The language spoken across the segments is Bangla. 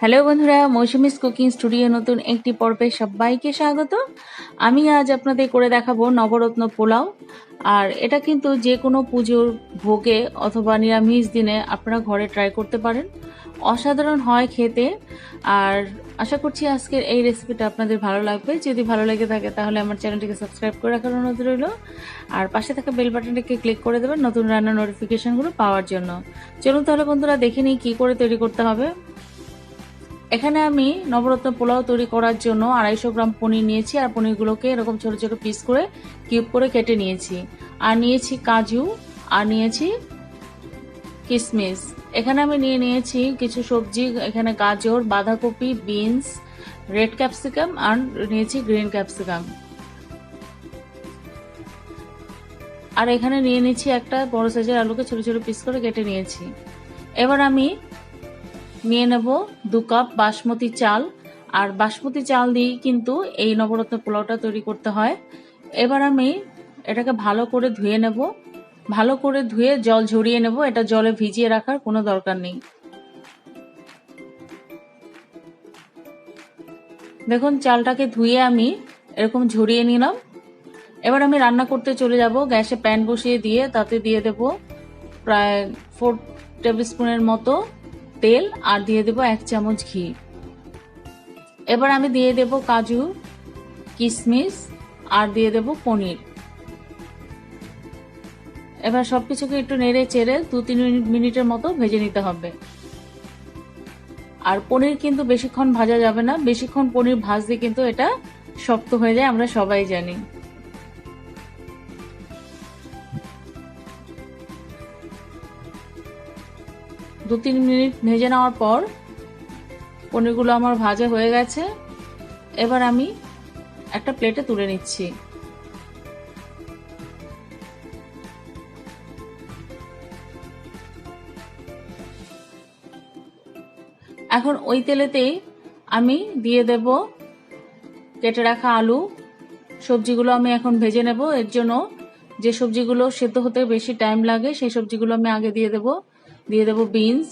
হ্যালো বন্ধুরা, মৌসুমিস কুকিং স্টুডিও নতুন একটি পর্বে সবাইকে স্বাগত। আমি আজ আপনাদের করে দেখাবো নবরত্ন পোলাও। আর এটা কিন্তু যে কোনো পুজোর ভোগে অথবা নিরামিষ দিনে আপনারা ঘরে ট্রাই করতে পারেন। অসাধারণ হয় খেতে। আর আশা করছি আজকের এই রেসিপিটা আপনাদের ভালো লাগবে। যদি ভালো লেগে থাকে তাহলে আমার চ্যানেলটিকে সাবস্ক্রাইব করে রাখার অনুরোধ রইল। আর পাশে থাকা বেল বাটনটিকে ক্লিক করে দেবেন নতুন রান্নার নোটিফিকেশনগুলো পাওয়ার জন্য। চলুন তাহলে বন্ধুরা দেখে নিই কী করে তৈরি করতে হবে। এখানে আমি নবরত্ন পোলাও তৈরি করার জন্য আড়াইশো গ্রাম পনির নিয়েছি, আর পনিরগুলোকে এরকম ছোট ছোট পিস করে কিউব করে কেটে নিয়েছি। আর নিয়েছি কাজু, আর নিয়েছি কিশমিশ এখানে আমি নিয়ে নিয়েছি কিছু সবজি, এখানে গাজর, বাঁধাকপি, বিনস, রেড ক্যাপসিকাম, আর নিয়েছি গ্রিন ক্যাপসিকাম। আর এখানে নিয়ে নিয়েছি একটা বড় সাইজের আলুকে ছোট ছোট পিস করে কেটে নিয়েছি। এবার আমি নিয়ে নেব দু কাপ বাসমতি চাল। আর বাসমতি চাল দিয়েই কিন্তু এই নবরত্ন পোলাওটা তৈরি করতে হয়। এবার আমি এটাকে ভালো করে ধুয়ে নেব। ভালো করে ধুয়ে জল ঝরিয়ে নেব। এটা জলে ভিজিয়ে রাখার কোনো দরকার নেই। দেখুন, চালটাকে ধুয়ে আমি এরকম ঝরিয়ে নিলাম। এবার আমি রান্না করতে চলে যাব। গ্যাসে প্যান বসিয়ে দিয়ে তাতে দিয়ে দেব প্রায় ফোর টেবিল স্পুনের মতো তেল আর দিয়ে দেব এক চামচ ঘি। এবার আমি দিয়ে দেব কাজু কিশমিশ আর দিয়ে দেব পনির। এবার সবকিছুকে একটু নেড়ে চেড়ে দু তিন মিনিটের মতো ভেজে নিতে হবে। আর পনির কিন্তু বেশিক্ষণ ভাজা যাবে না। বেশিক্ষণ পনির ভাজলে কিন্তু এটা শক্ত হয়ে যায়, আমরা সবাই জানি। দু তিন মিনিট ভেজে নেওয়ার পর পনিরগুলো আমার ভাজা হয়ে গেছে। এবার আমি একটা প্লেটে তুলে নিচ্ছি। এখন ওই তেলেতেই আমি দিয়ে দেব কেটে রাখা আলু। সবজিগুলো আমি এখন ভেজে নেব। এর জন্য যে সবজিগুলো সেদ্ধ হতে বেশি টাইম লাগে, সেই সবজিগুলো আমি আগে দিয়ে দেব। দিয়ে দেব বিনস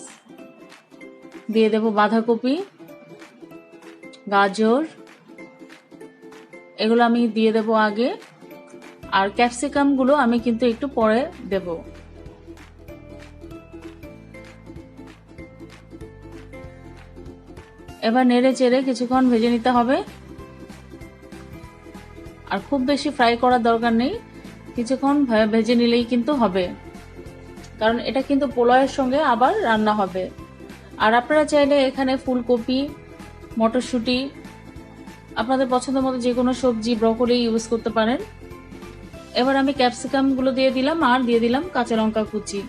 দিয়ে দেব বাঁধাকপি, গাজর, এগুলো আমি দিয়ে দেব আগে, আর ক্যাপসিকামগুলো আমি কিন্তু একটু পরে দেব। এবার নেড়ে চেড়ে কিছুক্ষণ ভেজে নিতে হবে। আর খুব বেশি ফ্রাই করার দরকার নেই, কিছুক্ষণ ভেজে নিলেই কিন্তু হবে। কারণ এটা কিন্তু পোলাওয়ের সঙ্গে আবার রান্না হবে। আর আপনারা চাইলে এখানে ফুলকপি, মটরশুঁটি, আপনাদের পছন্দ মতো যে কোনো সবজি, ব্রকলি ইউজ করতে পারেন। এবার আমি ক্যাপসিকামগুলো দিয়ে দিলাম আর দিয়ে দিলাম কাঁচা লঙ্কা কুচি।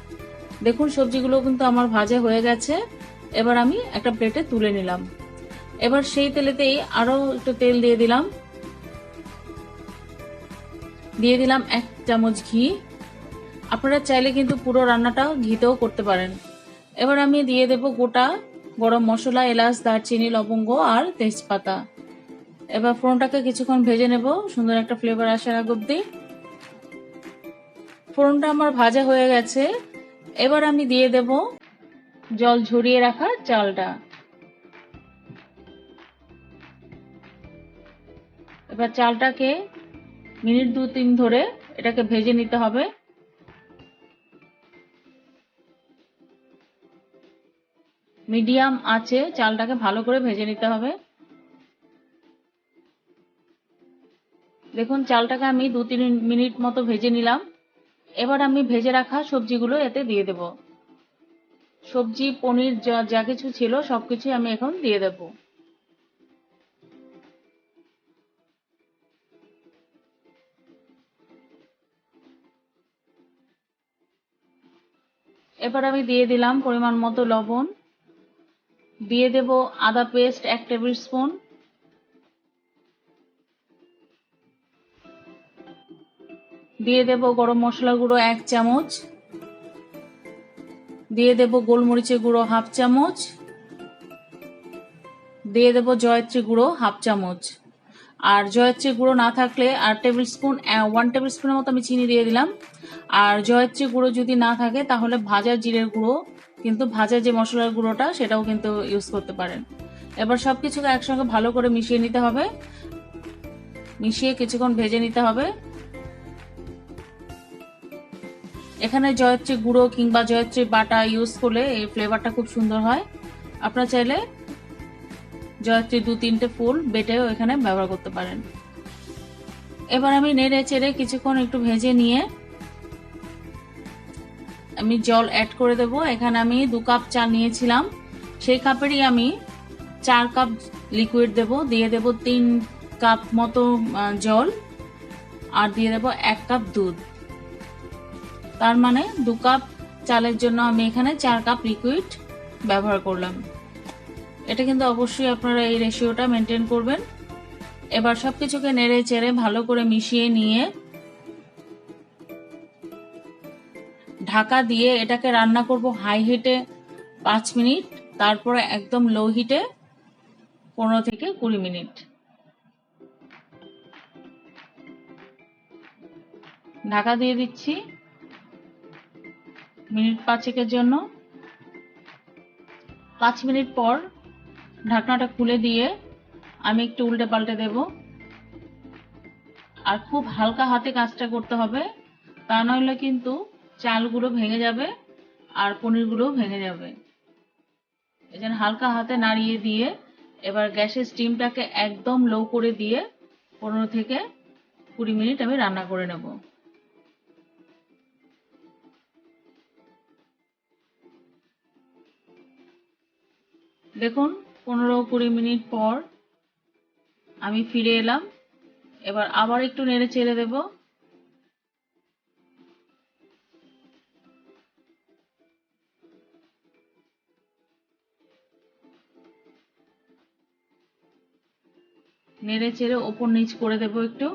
দেখুন সবজিগুলো কিন্তু আমার ভাজা হয়ে গেছে। এবার আমি একটা প্লেটে তুলে নিলাম। এবার সেই তেলেতেই আরও একটু তেল দিয়ে দিলাম। দিয়ে দিলাম এক চামচ ঘি। আপনারা চাইলে কিন্তু পুরো রান্নাটা ঘিতেও করতে পারেন। এবার আমি দিয়ে দেব গোটা গরম মশলা, এলাচ, দারচিনি, লবঙ্গ আর তেজপাতা। এবার ফোড়নটাকে কিছুক্ষণ ভেজে নেব। সুন্দর একটা ফ্লেভার আসার আগ অব্দি ফোড়নটা আমার ভাজা হয়ে গেছে। এবার আমি দিয়ে দেব জল ঝরিয়ে রাখা চালটা। এবার চালটাকে মিনিট দু তিন ধরে এটাকে ভেজে নিতে হবে। মিডিয়াম আছে, চালটাকে ভালো করে ভেজে নিতে হবে। দেখুন, চালটাকে আমি দু তিন মিনিট মতো ভেজে নিলাম। এবার আমি ভেজে রাখা সবজিগুলো এতে দিয়ে দেব। সবজি, পনির যা কিছু ছিল, সবকিছুই আমি এখন দিয়ে দেব। এবার আমি দিয়ে দিলাম পরিমাণ মতো লবণ। দিয়ে দেব আদা পেস্ট এক টেবিল স্পুন দিয়ে দেব গরম মশলা গুঁড়ো এক চামচ। দিয়ে দেব গোলমরিচের গুঁড়ো হাফ চামচ। দিয়ে দেব জয়ত্রী গুঁড়ো হাফ চামচ। আর জয়ত্রী গুঁড়ো না থাকলে আর টেবিল স্পুন ওয়ান টেবিল স্পুনের মতো আমি চিনি দিয়ে দিলাম। আর জয়ত্রী গুঁড়ো যদি না থাকে, তাহলে ভাজা জিরের গুঁড়ো কিন্তু ভাজা যে মশলার গুঁড়োটা, সেটাও কিন্তু ইউজ করতে পারেন। এবার সবকিছুকে একসঙ্গে ভালো করে মিশিয়ে নিতে হবে। মিশিয়ে কিছুক্ষণ ভেজে নিতে হবে। এখানে জয়ত্রী গুঁড়ো কিংবা জয়ত্রী বাটা ইউজ করলে এই ফ্লেভারটা খুব সুন্দর হয়। আপনারা চাইলে জয়ত্রী দু তিনটে ফুল বেটেও এখানে ব্যবহার করতে পারেন। এবার আমি নেড়ে চেড়ে কিছুক্ষণ একটু ভেজে নিয়ে আমি জল অ্যাড করে দেব। এখানে আমি দু কাপ চা নিয়েছিলাম। সেই কাপেরই আমি চার কাপ লিকুইড দেব। দিয়ে দেব তিন কাপ মতো জল। আর দিয়ে দেব এক কাপ দুধ। তার মানে দু কাপ চালের জন্য আমি এখানে চার কাপ লিকুইড ব্যবহার করলাম। এটা কিন্তু অবশ্যই আপনারা এই রেশিওটা মেনটেন করবেন। এবার সবকিছুকে নেড়ে চেড়ে ভালো করে মিশিয়ে নিয়ে ঢাকা দিয়ে এটাকে রান্না করব হাই হিটে পাঁচ মিনিট, তারপরে একদম লো হিটে পনেরো থেকে কুড়ি মিনিট। ঢাকা দিয়ে দিচ্ছি মিনিট পাঁচেকের জন্য। পাঁচ মিনিট পর ঢাকনাটা খুলে দিয়ে আমি একটু উল্টে পাল্টে দেব। আর খুব হালকা হাতে কাজটা করতে হবে, তা নইলে কিন্তু চালগুলো ভেঙে যাবে আর পনিরগুলো ভেঙে যাবে। জন্য হালকা হাতে নাড়িয়ে দিয়ে এবার গ্যাসের স্টিমটাকে একদম লো করে দিয়ে পনেরো থেকে কুড়ি মিনিট আমি রান্না করে নেব। দেখুন, পনেরো কুড়ি মিনিট পর আমি ফিরে এলাম। এবার আবার একটু নেড়ে চেড়ে দেব। নেড়ে চেড়ে ওপর নিচ করে দেব একটু।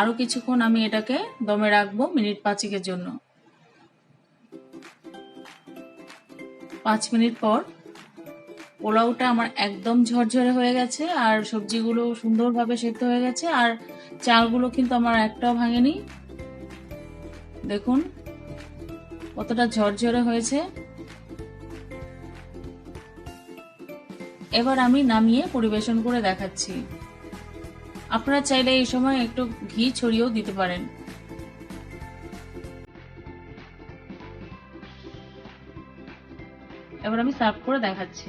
আরও কিছুক্ষণ আমি এটাকে দমে রাখব মিনিট পাঁচেকের জন্য। পাঁচ মিনিট পর পোলাওটা আমার একদম ঝরঝরে হয়ে গেছে আর সবজিগুলো সুন্দরভাবে সেদ্ধ হয়ে গেছে আর চালগুলো কিন্তু আমার একটাও ভাঙেনি। দেখুন কতটা ঝরঝরে হয়েছে? এবার আমি নামিয়ে পরিবেশন করে দেখাচ্ছি। আপনারা চাইলে এই সময় একটু ঘি ছড়িয়েও দিতে পারেন। এবার আমি সার্ভ করে দেখাচ্ছি।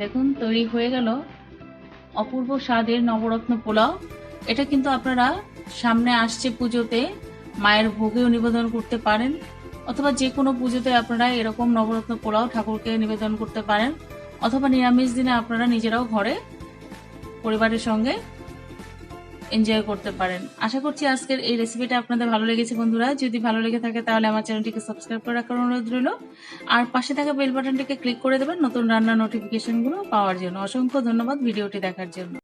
দেখুন, তৈরি হয়ে গেল অপূর্ব স্বাদের নবরত্ন পোলাও। এটা কিন্তু আপনারা সামনে আসছে পুজোতে মায়ের ভোগেও নিবেদন করতে পারেন, অথবা যে কোনো পুজোতে আপনারা এরকম নবরত্ন পোলাও ঠাকুরকে নিবেদন করতে পারেন, অথবা নিরামিষ দিনে আপনারা নিজেরাও ঘরে পরিবারের সঙ্গে এনজয় করতে পারেন। আশা করছি আজকের এই রেসিপিটা আপনাদের ভালো লেগেছে বন্ধুরা। যদি ভালো লেগে থাকে তাহলে আমার চ্যানেলটিকে সাবস্ক্রাইব করে রাখার অনুরোধ রইল। আর পাশে থাকা বেল বাটনটিকে ক্লিক করে দেবেন নতুন রান্নার নোটিফিকেশনগুলো পাওয়ার জন্য। অসংখ্য ধন্যবাদ ভিডিওটি দেখার জন্য।